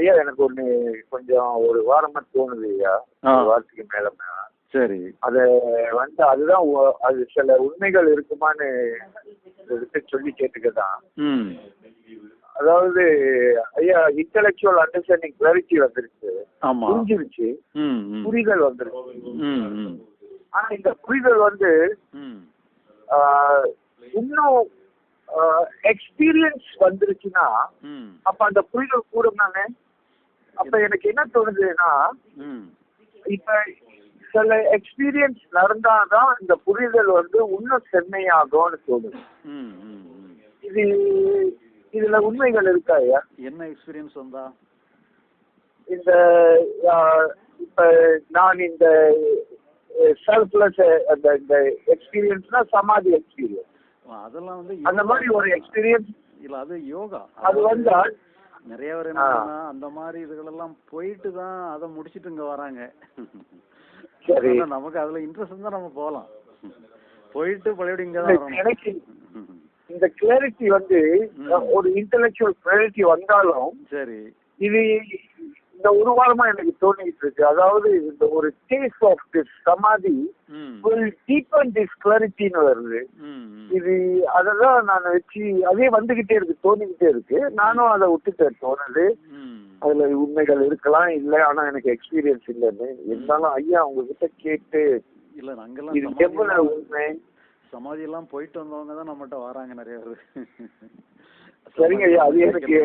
ஐயா எனக்கு ஒண்ணு கொஞ்சம் ஒரு வாரமா தோணுது ஐயா வாரத்துக்கு மேல சரி. அது வந்து அதுதான் அது சில உண்மைகள் இருக்குமான்னு சொல்லி கேட்டுக்கதான். அதாவது ஐயா இன்டெலெக்சுவல் அண்டர்ஸ்டாண்டிங் கிளாரிட்டி வந்துருச்சு புரிஞ்சிருச்சு. புரிதல் வந்துருச்சு ஆனா இந்த புரிதல் வந்து இன்னும் எக்ஸ்பீரியன்ஸ் வந்துருச்சுன்னா அப்ப அந்த புரிதல் கூடும் தானே? அப்ப எனக்கு என்ன தோணுதுன்னா ம். இப்ப சில எக்ஸ்பீரியன்ஸ் நடந்தாதான் இந்த புரிதல் வந்து இன்னும் செம்மையாகும்னு தோணுது. இது இதுல உண்மைகள் இருக்கா ஐயா? என்ன எக்ஸ்பீரியன்ஸ் வந்தா? இந்த இப்ப நான் இந்த செல்ஃப்லெஸ் அந்த இந்த எக்ஸ்பீரியன்ஸ்னா சமாதி எக்ஸ்பீரியன்ஸ் அதெல்லாம் வந்து அந்த மாதிரி ஒரு எக்ஸ்பீரியன்ஸ் இல்ல அது யோகா. அது வந்தா நிறைய பேர் என்னன்னா அந்த மாதிரி இதுகளெல்லாம் போயிட்டு தான் அதை முடிச்சிட்டு இங்க வராங்க. சரி. நமக்கு அதுல இன்ட்ரெஸ்ட் இருந்தா நம்ம போலாம். போயிட்டு பழையபடி இங்க தான் இந்த கிளாரிட்டி வந்து. ஒரு இன்டெலெக்சுவல் கிளாரிட்டி வந்தாலும் சரி. இது இந்த ஒரு வாரமா எனக்கு தோணிட்டு இருக்கு. அதாவது இந்த ஒரு டேஸ்ட் ஆஃப் திஸ் சமாதி ம். will deepen this கிளாரிட்டின்னு வருது. இது அததான் நான் வச்சு அதே வந்துகிட்டே இருக்கு தோணிக்கிட்டே இருக்கு. நானும் அதை விட்டுட்டேன் தோணுது. அதுல உண்மைகள் இருக்கலாம் இல்ல ஆனா எனக்கு எக்ஸ்பீரியன்ஸ் இல்லைன்னு. இருந்தாலும் ஐயா உங்ககிட்ட கேட்டு இல்ல அங்கெல்லாம் இது எவ்வளவு உண்மை? சமாதி எல்லாம் போயிட்டு வந்தவங்க தான் நம்மகிட்ட வராங்க நிறைய பேர். சரிங்க ஐயா அது எனக்கு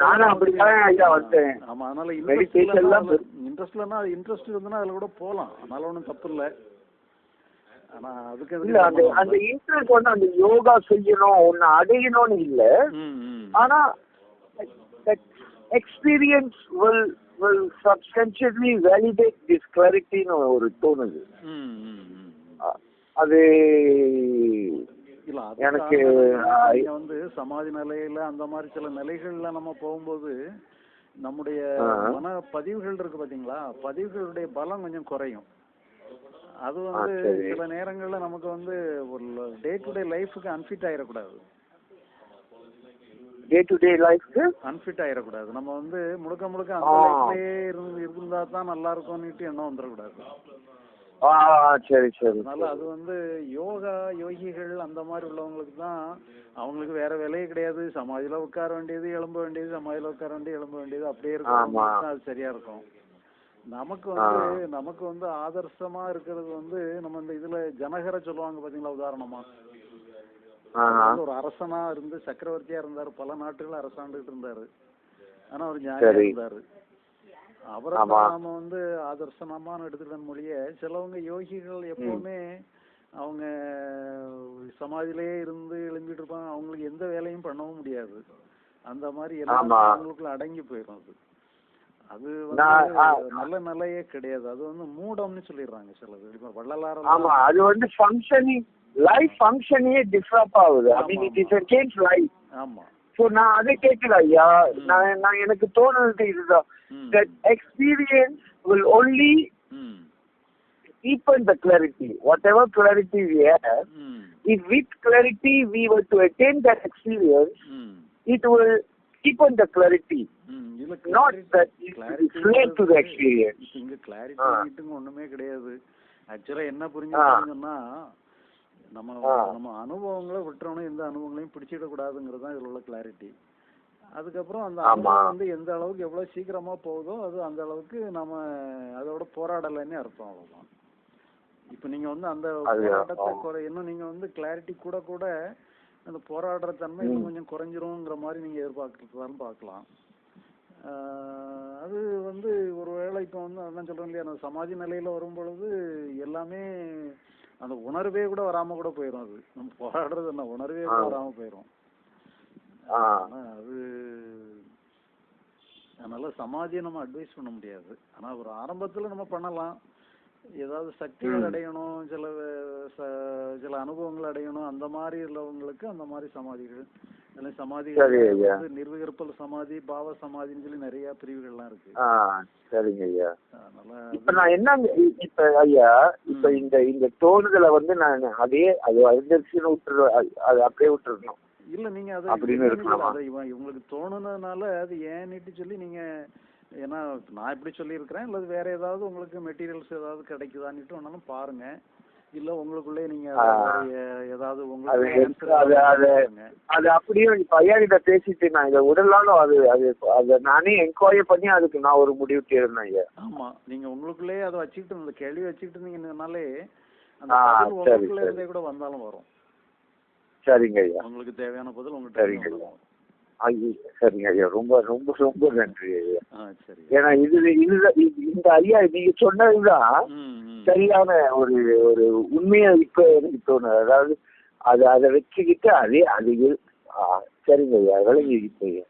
நானும் அப்படிதான் ஐயா வந்தேன். ஆமா அதனால Meditation எல்லாம் இன்ட்ரெஸ்ட்லன்னா அது இன்ட்ரெஸ்ட் இருந்ததுன்னா அதுல கூட போலாம் அதனால ஒண்ணும் தப்பு இல்ல. ஆனா அதுக்கு இல்ல அந்த அந்த இன்ட்ரெஸ்ட் வந்து அந்த யோகா செய்யணும் ஒன்னு அடையணும்னு இல்ல. ஆனா experience will will substantially validate this clarity-ன்னு ஒரு தோணுது. அது எனக்கு, வந்து சமாதி நிலையில அந்த மாதிரி சில நிலைகள்ல நம்ம போகும்போது நம்முடைய. மன பதிவுகள் இருக்கு பாத்தீங்களா? பதிவுகளுடைய பலம் கொஞ்சம் குறையும். அது வந்து. சில நேரங்கள்ல நமக்கு வந்து ஒரு டே டு டே லைஃபுக்கு அன்ஃபிட் ஆயிடக்கூடாது. டே டு டே லைஃப்க்கு அன்ஃபிட் ஆயிடக்கூடாது. நம்ம வந்து முழுக்க முழுக்க அந்த. லைஃப்லயே இருந்து இருந்தா தான் நல்லா இருக்கும்னுட்டு எண்ணம் வந்துடக்கூடாது. சரி சரி அதனால அது வந்து யோகா யோகிகள் அந்த மாதிரி உள்ளவங்களுக்கு தான் அவங்களுக்கு வேற வேலையே கிடையாது. சமாதியில உட்கார வேண்டியது எழும்ப வேண்டியது சமாதியில உட்கார வேண்டியது எழும்ப வேண்டியது அப்படியே. இருக்கும் அது சரியா இருக்கும். நமக்கு வந்து நமக்கு வந்து ஆதர்சமா இருக்கிறது வந்து நம்ம இந்த இதுல ஜனகரை சொல்லுவாங்க பாத்தீங்களா உதாரணமா? ஒரு அரசனா இருந்து சக்கரவர்த்தியா இருந்தாரு பல நாட்டுகள் அரசாண்டுகிட்டு இருந்தாரு. ஆனா அவர் சரி. இருந்தாரு. அவரை நாம வந்து ஆதர்சனமான எடுத்துக்கிட்ட மொழிய. சிலவங்க யோகிகள் எப்பவுமே அவங்க சமாதியிலேயே இருந்து எழும்பிட்டு இருப்பாங்க. அவங்களுக்கு எந்த வேலையும் பண்ணவும் முடியாது. அந்த மாதிரி எல்லாம் ஆமா. அவங்களுக்குள்ள அடங்கி போயிடும் அது. அது. நல்ல நிலையே கிடையாது அது வந்து மூடம்னு சொல்லிடுறாங்க இப்ப வள்ளலார் ஆமா அது வந்து ஃபங்க்ஷனிங் லைஃப் ஃபங்க்ஷனே டிஸ்டர்ப் ஆகுது I mean it is a change life ஆமா ஸோ நான் அதை கேட்கல ஐயா நான் நான் எனக்கு தோணுது இதுதான் experience will only ம் deepen the clarity whatever clarity we have ம் if with clarity we were to attain that experience ம் it will deepen the clarity not clarity- that it clarity is late to the experience இப்ப இங்க clarity ஆ. மீட்டுங்க ஒண்ணுமே கிடையாது ஆக்சுவலா என்ன. புரிஞ்சுக்கணும்னா நம்ம ஆ. நம்ம அனுபவங்களை விட்டுறணும் எந்த அனுபவங்களையும் பிடிச்சிட கூடாதுங்கிறது தான் இதுல உள்ள கிளாரிட்டி அதுக்கப்புறம் அந்த. அனுபவம் வந்து எந்த அளவுக்கு எவ்வளவு சீக்கிரமா போகுதோ அது அந்த அளவுக்கு நம்ம அதோட போராடலைன்னு அர்த்தம் அவ்வளவுதான் இப்ப நீங்க வந்து அந்த போராட்டத்தை. குறை இன்னும் நீங்க வந்து கிளாரிட்டி கூட கூட அந்த போராடுற தன்மை இன்னும் கொஞ்சம் குறைஞ்சிருங்கிற மாதிரி நீங்க எதிர்பார்க்கறதாலும் பார்க்கலாம் ஆஹ் அது வந்து ஒருவேளை இப்போ வந்து அதான் சொல்றேன் இல்லையா அந்த சமாதி நிலையில வரும் பொழுது எல்லாமே அந்த உணர்வே கூட வராம கூட போயிடும் அது. நம்ம போராடுறது என்ன உணர்வே கூட ஆ. வராம போயிடும் அது அதனால சமாதியை நம்ம அட்வைஸ் பண்ண முடியாது. ஆனா ஒரு ஆரம்பத்துல நம்ம பண்ணலாம். ஏதாவது சக்திகள். அடையணும் சில சில அனுபவங்கள் அடையணும் அந்த மாதிரி உள்ளவங்களுக்கு அந்த மாதிரி சமாதிகள். இல்லை சமாதி நிர்விகற்பல் சமாதி பாவ சமாதின்னு சொல்லி நிறைய பிரிவுகள்லாம் இருக்கு. சரிங்க ஐயா. அதனால இப்ப நான் என்ன இப்ப ஐயா இப்ப. இந்த இந்த தோணுதலை வந்து நான் அதே அது வந்துருச்சுன்னு விட்டுரு அது- அப்படியே விட்டுறணும். இல்ல நீங்க அது அப்படின்னு இவன் இவங்களுக்கு தோணுனதுனால அது ஏன்னுட்டு சொல்லி நீங்க ஏன்னா நான் இப்படி சொல்லியிருக்கிறேன் அல்லது வேற ஏதாவது உங்களுக்கு மெட்டீரியல்ஸ் ஏதாவது கிடைக்குதான்னுட்டு ஒன்னாலும் பாருங்க. இல்ல உங்களுக்குள்ளே நீங்க ஏதாவது உங்களுக்கு அது அப்படியே ஐயா கிட்ட பேசிட்டு நான் இதை விடலாலும் அது அது அதை நானே என்கொயரி பண்ணி அதுக்கு நான் ஒரு முடிவு தேர்ந்தேன் ஐயா. ஆமா நீங்க உங்களுக்குள்ளே அதை வச்சுக்கிட்டு அந்த கேள்வி வச்சுக்கிட்டு இருந்தீங்கன்னாலே அந்த உங்களுக்குள்ள. இருந்தே கூட வந்தாலும் வரும். சரிங்க ஐயா. உங்களுக்கு தேவையான பதில் உங்ககிட்ட சரிங்க ஐயா சரிங்க ஐயா. ரொம்ப ரொம்ப ரொம்ப நன்றி ஐயா. ஏன்னா இது இதுதான் இது- இந்த ஐயா நீங்க சொன்னதுதான் சரியான ஒரு ஒரு உண்மையா இப்ப எனக்கு தோணுது. அதாவது அது அதை வச்சுக்கிட்டு அதே அது சரிங்க ஐயா. விளங்கிக்கிட்டு ஐயா.